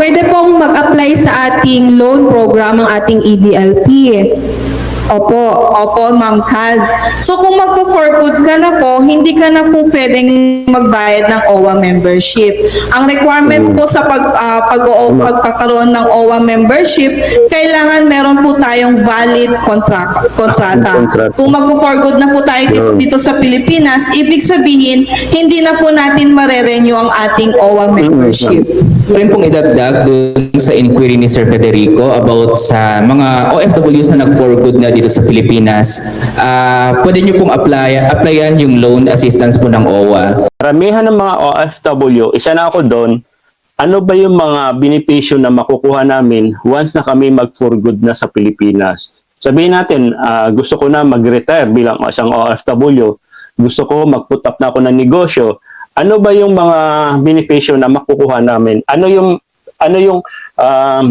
pwede pong mag-apply sa ating loan program ang ating EDLP. Opo, opo, Ma'am Kaz. So kung magpo-for good ka na po, hindi ka na po pwedeng magbayad ng OWA membership. Ang requirements po sa pag, ah, pag pagkakaroon ng OWA membership, kailangan meron po tayong valid kontrata. kontrata. Kontrata. Kung magpo-for good na po tayo dito, dito sa Pilipinas, ibig sabihin, hindi na po natin marerenew ang ating OWA membership. Rin pong idagdag dun sa inquiry ni Sir Federico about sa mga OFWs na nag-for good na dito sa Pilipinas. Ah, pwede nyo pong apply, applyan yung loan assistance po ng OWA. Karamihan ng mga OFW, isa na ako doon, ano ba yung mga benepisyo na makukuha namin once na kami mag-for good na sa Pilipinas? Sabihin natin, ah, gusto ko na mag-retire bilang isang OFW, gusto ko mag-put up na ako ng negosyo, ano ba yung mga benepisyo na makukuha namin? Ano yung ano yung um,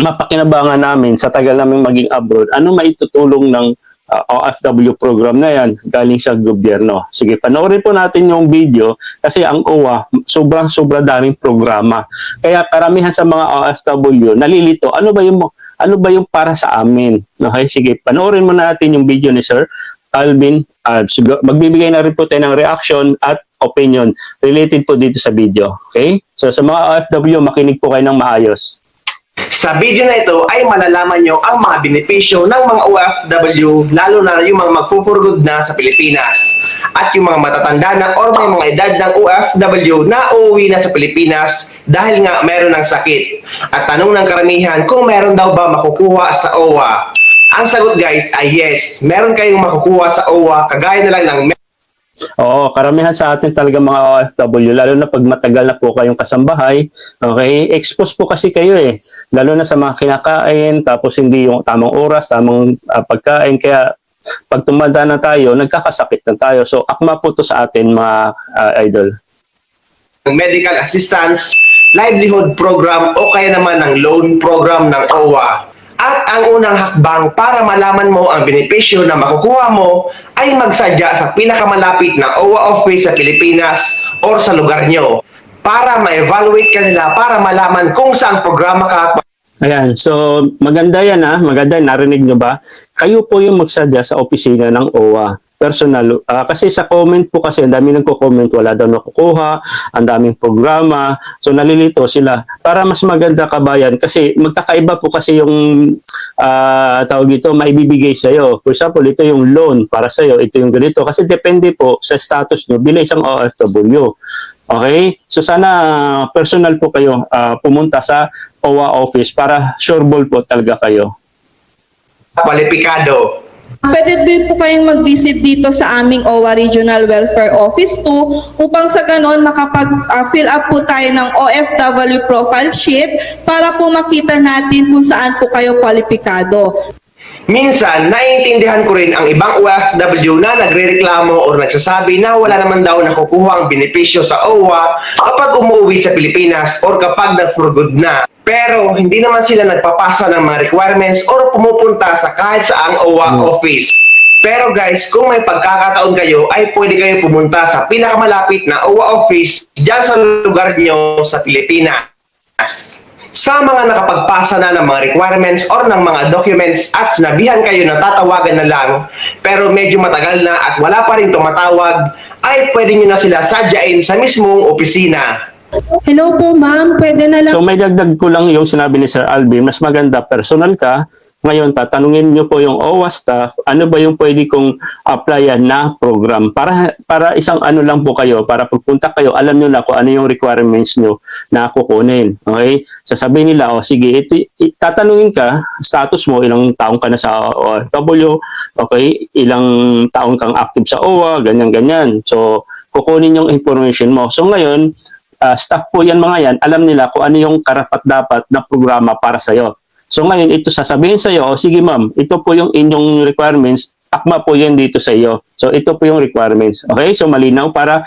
mapakinabangan namin sa tagal namin maging abroad? Ano maitutulong ng uh, OFW program na yan galing sa gobyerno. Sige, panoorin po natin yung video kasi ang OWA, sobrang sobra daming programa. Kaya karamihan sa mga OFW nalilito, ano ba yung ano ba yung para sa amin? Okay, sige, panoorin mo natin yung video ni Sir Alvin. Uh, magbibigay na rin po tayo ng reaction at opinion related po dito sa video. Okay? So sa mga OFW, makinig po kayo ng maayos. Sa video na ito ay malalaman nyo ang mga benepisyo ng mga OFW lalo na yung mga magpupurgod na sa Pilipinas at yung mga matatanda na or may mga edad ng OFW na uuwi na sa Pilipinas dahil nga meron ng sakit. At tanong ng karamihan kung meron daw ba makukuha sa OWA. Ang sagot guys ay yes, meron kayong makukuha sa OWA kagaya na lang ng Oo, karamihan sa atin talaga mga OFW, lalo na pag matagal na po kayong kasambahay, okay, expose po kasi kayo eh. Lalo na sa mga kinakain, tapos hindi yung tamang oras, tamang ah, pagkain, kaya pag tumanda na tayo, nagkakasakit na tayo. So, akma po to sa atin mga ah, idol. medical assistance, livelihood program o kaya naman ng loan program ng OWA. At ang unang hakbang para malaman mo ang benepisyo na makukuha mo ay magsadya sa pinakamalapit na OWA office sa Pilipinas or sa lugar nyo para ma-evaluate ka nila para malaman kung saan programa ka. Ayan, so maganda yan ha, maganda, narinig nyo ba? Kayo po yung magsadya sa opisina ng OWA personal. Ah, kasi sa comment po kasi, ang dami nagko-comment, wala daw nakukuha, ang daming programa, so nalilito sila. Para mas maganda kabayan, kasi magkakaiba po kasi yung ah, tawag ito, maibibigay sa'yo. For example, ito yung loan para sa'yo, ito yung ganito. Kasi depende po sa status nyo bilang isang OFW. Okay? So sana personal po kayo ah, pumunta sa OWA office para sure ball po talaga kayo. kwalipikado. Pwede din po kayong mag-visit dito sa aming OWA Regional Welfare Office 2 upang sa ganon makapag-fill up po tayo ng OFW profile sheet para po makita natin kung saan po kayo kwalipikado. Minsan, naiintindihan ko rin ang ibang OFW na nagrereklamo o nagsasabi na wala naman daw nakukuha ang benepisyo sa OWA kapag umuwi sa Pilipinas or kapag nag-for good na. Pero hindi naman sila nagpapasa ng mga requirements or pumupunta sa kahit saang OWA office. Pero guys, kung may pagkakataon kayo, ay pwede kayo pumunta sa pinakamalapit na OWA office dyan sa lugar nyo sa Pilipinas. Sa mga nakapagpasa na ng mga requirements or ng mga documents at sinabihan kayo na tatawagan na lang pero medyo matagal na at wala pa rin tumatawag, ay pwede nyo na sila sadyain sa mismong opisina. Hello po ma'am, pwede na lang So may dagdag ko lang yung sinabi ni Sir Alvin, mas maganda personal ka. Ngayon, tatanungin niyo po yung OWA staff, ano ba yung pwede kong applyan na program? Para para isang ano lang po kayo, para pagpunta kayo, alam niyo na kung ano yung requirements niyo na kukunin. Okay? Sasabihin nila, oh sige, ito, tatanungin ka, status mo, ilang taong ka na sa OFW, okay? Ilang taong kang active sa OWA, ganyan-ganyan. So, kukunin yung information mo. So ngayon, uh, staff po yan mga yan, alam nila kung ano yung karapat-dapat na programa para sa'yo. So ngayon, ito sasabihin sa'yo, o sige ma'am, ito po yung inyong requirements, akma po yan dito sa iyo. So ito po yung requirements. Okay? So malinaw para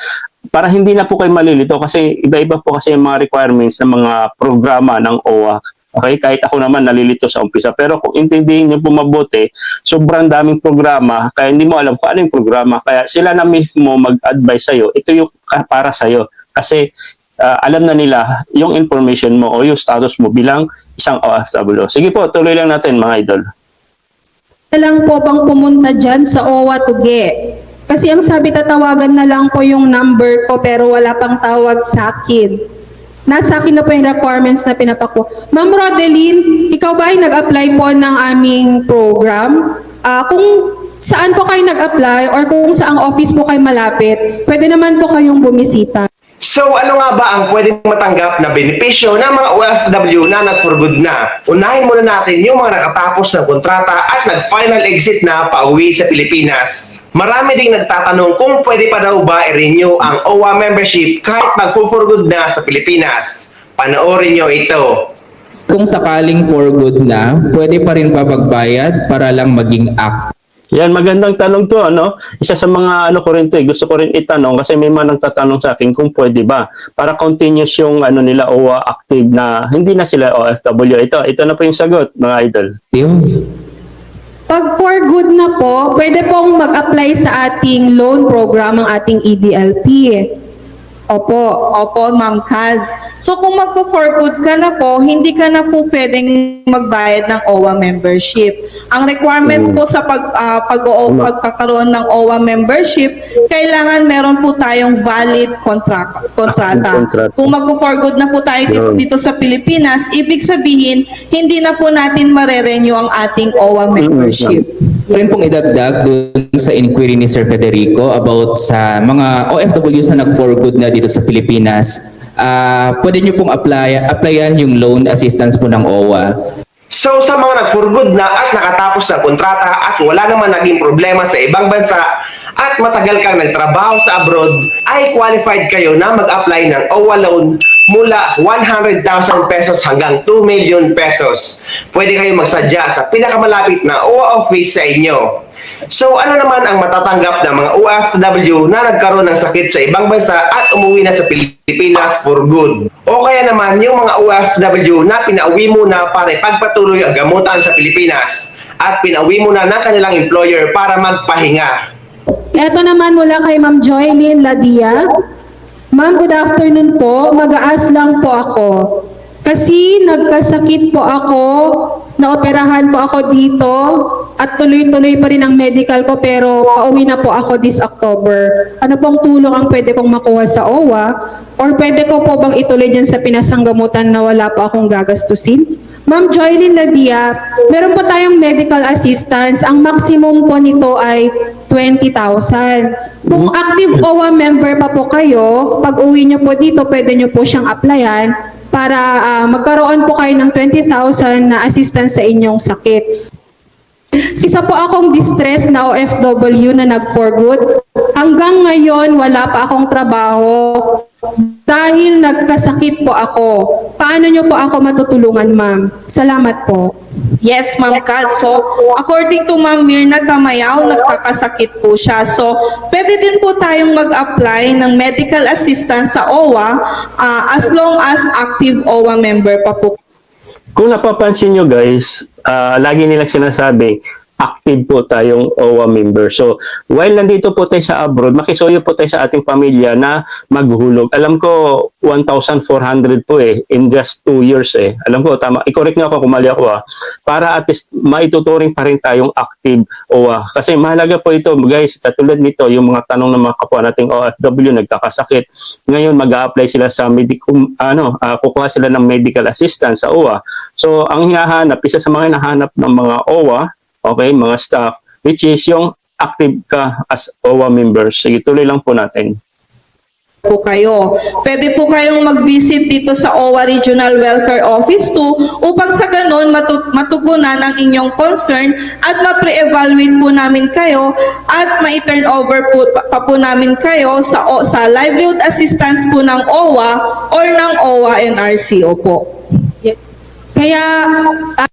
para hindi na po kayo malilito kasi iba-iba po kasi yung mga requirements ng mga programa ng OWA. Okay, kahit ako naman nalilito sa umpisa. Pero kung intindihin niyo po mabuti, sobrang daming programa, kaya hindi mo alam kung ano yung programa. Kaya sila na mismo mag-advise sa'yo, ito yung para sa'yo. Kasi ah, alam na nila yung information mo o yung status mo bilang isang OFW. Sige po, tuloy lang natin mga idol. Na lang po bang pumunta dyan sa OWA Tuge? Kasi ang sabi tatawagan na lang po yung number ko pero wala pang tawag sa akin. Nasa akin na po yung requirements na pinapako. Ma'am Rodeline, ikaw ba ay nag-apply po ng aming program? Ah, kung saan po kayo nag-apply or kung saang office po kayo malapit, pwede naman po kayong bumisita. So ano nga ba ang pwedeng matanggap na benepisyo ng mga OFW na nag-for na? Unahin muna natin yung mga nakatapos ng kontrata at nag-final exit na pauwi sa Pilipinas. Marami ding nagtatanong kung pwede pa daw ba i-renew ang OWA membership kahit mag-for na sa Pilipinas. Panoorin nyo ito. Kung sakaling for good na, pwede pa rin pa magbayad para lang maging active. Yan, magandang tanong to, ano? Isa sa mga ano ko rin to, eh, gusto ko rin itanong kasi may mga nagtatanong sa akin kung pwede ba para continuous yung ano nila OWA active na hindi na sila OFW. Ito, ito na po yung sagot, mga idol. Pag for good na po, pwede pong mag-apply sa ating loan program ang ating EDLP. Opo, opo, Ma'am Kaz. So kung magpo-for good ka na po, hindi ka na po pwedeng magbayad ng OWA membership. Ang requirements po sa pag, ah, pag pagkakaroon ng OWA membership, kailangan meron po tayong valid contract, kontrata. Kung magpo-for good na po tayo dito sa Pilipinas, ibig sabihin, hindi na po natin marerenew ang ating OWA membership. Rin pong idagdag dun sa inquiry ni Sir Federico about sa mga OFWs na nag-for good na dito sa Pilipinas. Ah, pwede nyo pong apply, applyan yung loan assistance po ng OWA. So sa mga nag-for good na at nakatapos ng kontrata at wala naman naging problema sa ibang bansa at matagal kang nagtrabaho sa abroad, ay qualified kayo na mag-apply ng OWA loan mula 100,000 pesos hanggang 2 million pesos. Pwede kayo magsadya sa pinakamalapit na OWA office sa inyo. So ano naman ang matatanggap ng mga OFW na nagkaroon ng sakit sa ibang bansa at umuwi na sa Pilipinas for good? O kaya naman yung mga OFW na pinauwi muna para ipagpatuloy ang gamutan sa Pilipinas at pinauwi muna ng kanilang employer para magpahinga. Ito naman mula kay Ma'am Joylyn Ladia. Ma'am, good afternoon po. Mag-aas lang po ako. Kasi nagkasakit po ako, naoperahan po ako dito, at tuloy-tuloy pa rin ang medical ko pero pauwi na po ako this October. Ano pong tulong ang pwede kong makuha sa OWA? Or pwede ko po bang ituloy dyan sa pinasanggamutan na wala po akong gagastusin? Ma'am Joylyn Ladia, meron po tayong medical assistance. Ang maximum po nito ay 20,000. Kung active OWA member pa po kayo, pag uwi nyo po dito, pwede nyo po siyang applyan para ah, magkaroon po kayo ng 20,000 na assistance sa inyong sakit. Isa po akong distress na OFW na nag-for good. Hanggang ngayon, wala pa akong trabaho dahil nagkasakit po ako. Paano nyo po ako matutulungan, ma'am? Salamat po. Yes, Ma'am Kaz. So, according to Ma'am Mirna Tamayaw, nagkakasakit po siya. So, pwede din po tayong mag-apply ng medical assistance sa OWA ah, as long as active OWA member pa po Kung napapansin nyo guys, ah, lagi nilang sinasabi, active po tayong OWA member. So, while nandito po tayo sa abroad, makisuyo po tayo sa ating pamilya na maghulog. Alam ko, 1,400 po eh, in just 2 years eh. Alam ko, tama. I-correct nyo ako kung mali ako ah. Para at least maituturing pa rin tayong active OWA. Kasi mahalaga po ito, guys, katulad nito, yung mga tanong ng mga kapwa nating OFW, nagkakasakit. Ngayon, mag apply sila sa medical, ano, ah, kukuha sila ng medical assistance sa OWA. So, ang hinahanap, isa sa mga hinahanap ng mga OWA, okay, mga staff, which is yung active ka as OWA members. Sige, tuloy lang po natin. po kayo. Pwede po kayong mag-visit dito sa OWA Regional Welfare Office 2 upang sa ganun matu- matugunan ang inyong concern at ma-pre-evaluate po namin kayo at ma-turn over po, pa, po namin kayo sa, o- sa livelihood assistance po ng OWA or ng OWA NRCO po. Kaya, ah,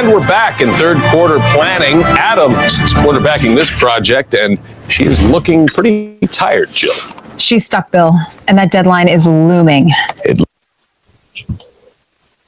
And we're back in third quarter planning. Adams is quarterbacking this project, and she is looking pretty tired, Jill. She's stuck, Bill, and that deadline is looming.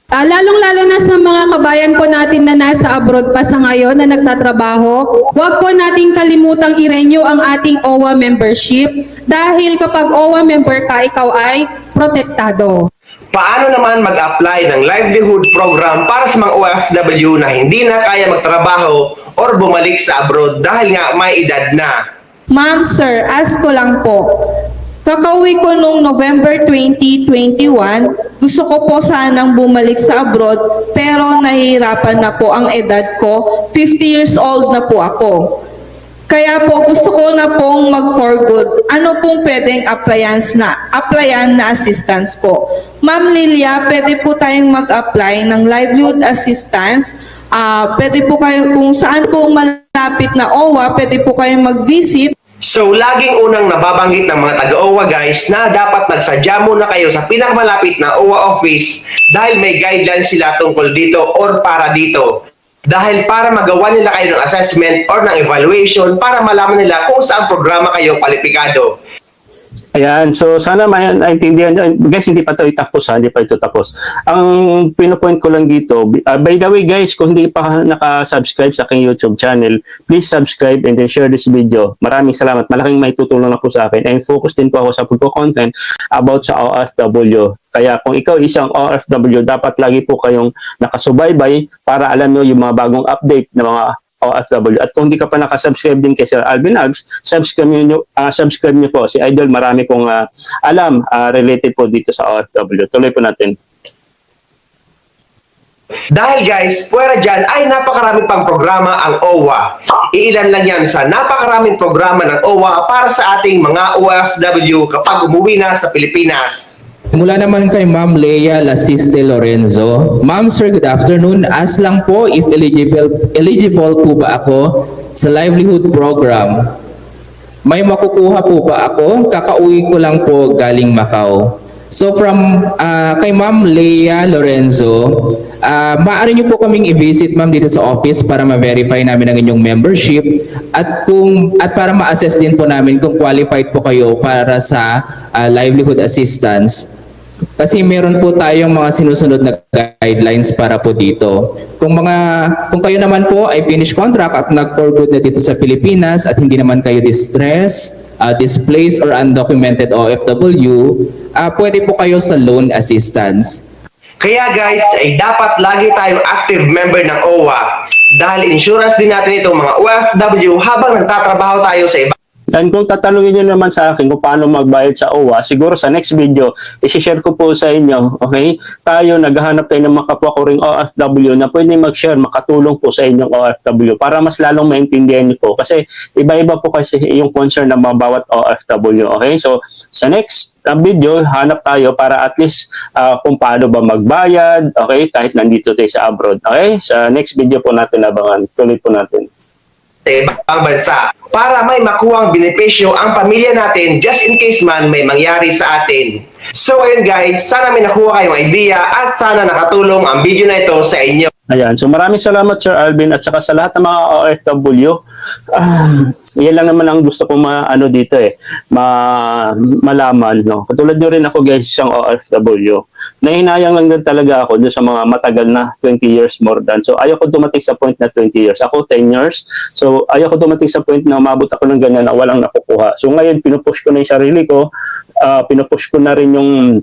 Ah, lalong-lalo na sa mga kabayan po natin na nasa abroad pa sa ngayon na nagtatrabaho, huwag po nating kalimutang i-renew ang ating OWA membership dahil kapag OWA member ka, ikaw ay protektado. Paano naman mag-apply ng livelihood program para sa mga OFW na hindi na kaya magtrabaho or bumalik sa abroad dahil nga may edad na? Ma'am, sir, ask ko lang po. Kakauwi ko nung November 2021, gusto ko po sanang bumalik sa abroad pero nahihirapan na po ang edad ko. 50 years old na po ako. Kaya po gusto ko na pong mag-for good. Ano pong pwedeng appliance na, applyan na assistance po? Ma'am Lilia, pwede po tayong mag-apply ng livelihood assistance. Ah, pwede po kayo kung saan po malapit na OWA, pwede po kayong mag-visit So, laging unang nababanggit ng mga taga-OWA guys na dapat magsadya muna kayo sa pinakamalapit na OWA office dahil may guidelines sila tungkol dito or para dito. Dahil para magawa nila kayo ng assessment or ng evaluation para malaman nila kung saan programa kayo kwalipikado. Ayan, so sana maintindihan nyo. Guys, hindi pa ito tapos ha, hindi pa ito tapos. Ang pinopoint ko lang dito, uh, by the way guys, kung hindi pa naka-subscribe sa aking YouTube channel, please subscribe and then share this video. Maraming salamat. Malaking may tutulong na po sa akin. And focus din po ako sa pagko-content about sa OFW. Kaya kung ikaw isang OFW, dapat lagi po kayong nakasubaybay para alam nyo yung mga bagong update ng mga OFW. At kung hindi ka pa nakasubscribe din kay Sir Alvin Alves, subscribe niyo uh, subscribe niyo po si Idol. Marami pong ah, alam ah, related po dito sa OFW. Tuloy po natin. Dahil guys, puwera dyan ay napakarami pang programa ang OWA. Iilan lang yan sa napakaraming programa ng OWA para sa ating mga OFW kapag umuwi na sa Pilipinas. Mula naman kay Ma'am Leia Lasiste Lorenzo. Ma'am Sir, good afternoon. Ask lang po if eligible, eligible po ba ako sa livelihood program. May makukuha po ba ako? Kakauwi ko lang po galing Macau. So from ah, kay Ma'am Leia Lorenzo, ah, maaari niyo po kaming i-visit ma'am dito sa office para ma-verify namin ang inyong membership at kung at para ma-assess din po namin kung qualified po kayo para sa ah, livelihood assistance. Kasi meron po tayong mga sinusunod na guidelines para po dito. Kung mga kung kayo naman po ay finish contract at nag-for good na dito sa Pilipinas at hindi naman kayo distress, uh, displaced or undocumented OFW, ah pwede po kayo sa loan assistance. Kaya guys, ay dapat lagi tayong active member ng OWA dahil insurance din natin itong mga OFW habang nagtatrabaho tayo sa iba. And kung tatanungin nyo naman sa akin kung paano magbayad sa OWA, siguro sa next video, isi-share ko po sa inyo, okay? Tayo, naghahanap tayo ng mga kapwa ko ring OFW na pwede mag-share, makatulong po sa inyong OFW para mas lalong maintindihan nyo po. Kasi iba-iba po kasi yung concern ng mga bawat OFW, okay? So, sa next uh, video, hanap tayo para at least uh, kung paano ba magbayad, okay? Kahit nandito tayo sa abroad, okay? Sa next video po natin abangan. Tuloy po natin. sa ibang bansa para may makuhang benepisyo ang pamilya natin just in case man may mangyari sa atin. So ayun guys, sana may nakuha kayong idea at sana nakatulong ang video na ito sa inyo. Ayan. So maraming salamat Sir Alvin at saka sa lahat ng mga OFW. Ah, yan lang naman ang gusto ko ma-ano dito eh, ma malaman no. Katulad nyo rin ako guys isang OFW. Nahinayang lang din talaga ako doon sa mga matagal na 20 years more than. So ayaw ko dumating sa point na 20 years. Ako 10 years. So ayaw ko dumating sa point na umabot ako ng ganyan na walang nakukuha. So ngayon pinupush ko na yung sarili ko. ah, pinupush ko na rin yung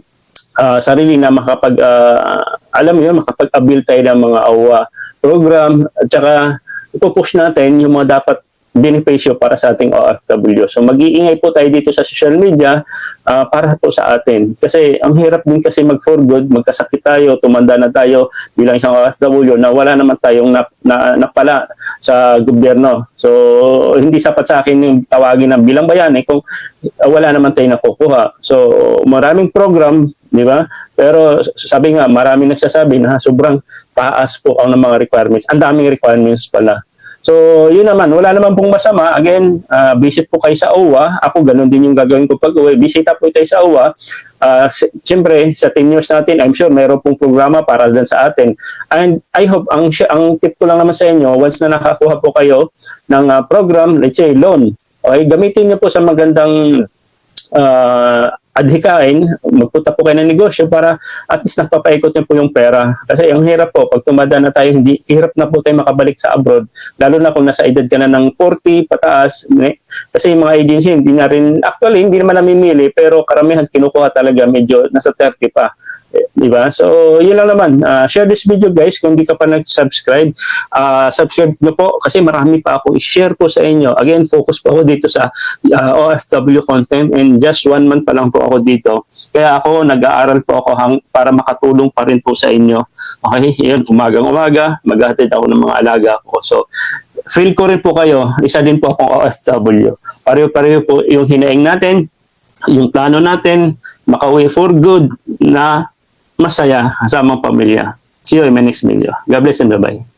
ah, sarili na makapag ah, alam mo makapag-avail tayo ng mga AWA program at saka ipupush natin yung mga dapat benepisyo para sa ating OFW. So mag-iingay po tayo dito sa social media ah, para po sa atin. Kasi ang hirap din kasi mag for good, magkasakit tayo, tumanda na tayo bilang isang OFW na wala naman tayong na, na, napala sa gobyerno. So hindi sapat sa akin yung tawagin ng bilang bayani kung ah, wala naman tayong nakukuha. So maraming program, di ba? Pero sabi nga, maraming nagsasabi na sobrang taas po ang ng mga requirements. Ang daming requirements pala. So, yun naman, wala naman pong masama. Again, ah, visit po kayo sa OWA. Ako, ganun din yung gagawin ko pag uwi. Bisita po tayo sa OWA. Ah, si- Siyempre, sa 10 years natin, I'm sure meron pong programa para din sa atin. And I hope, ang, ang tip ko lang naman sa inyo, once na nakakuha po kayo ng ah, program, let's say loan, okay, gamitin niyo po sa magandang ah, adhikain, magpunta po kayo ng negosyo para at least napapaikot niyo po yung pera. Kasi ang hirap po, pag tumada na tayo, hindi, hirap na po tayo makabalik sa abroad. Lalo na kung nasa edad ka na ng 40 pataas. Kasi yung mga agency, hindi na rin, actually, hindi naman namimili, pero karamihan kinukuha talaga medyo nasa 30 pa. Eh, Di ba? So, yun lang naman. Ah, share this video guys kung hindi ka pa nag-subscribe. ah, subscribe nyo po kasi marami pa ako i-share po sa inyo. Again, focus po ako dito sa ah, OFW content and just one month pa lang po ako dito. Kaya ako, nag-aaral po ako hang, para makatulong pa rin po sa inyo. Okay? Yun, umagang-umaga, maghatid ako ng mga alaga ko. So, feel ko rin po kayo, isa din po akong OFW. Pareho-pareho po yung hinaing natin, yung plano natin, makauwi for good na masaya sa amang pamilya. See you in my next video. God bless and bye-bye.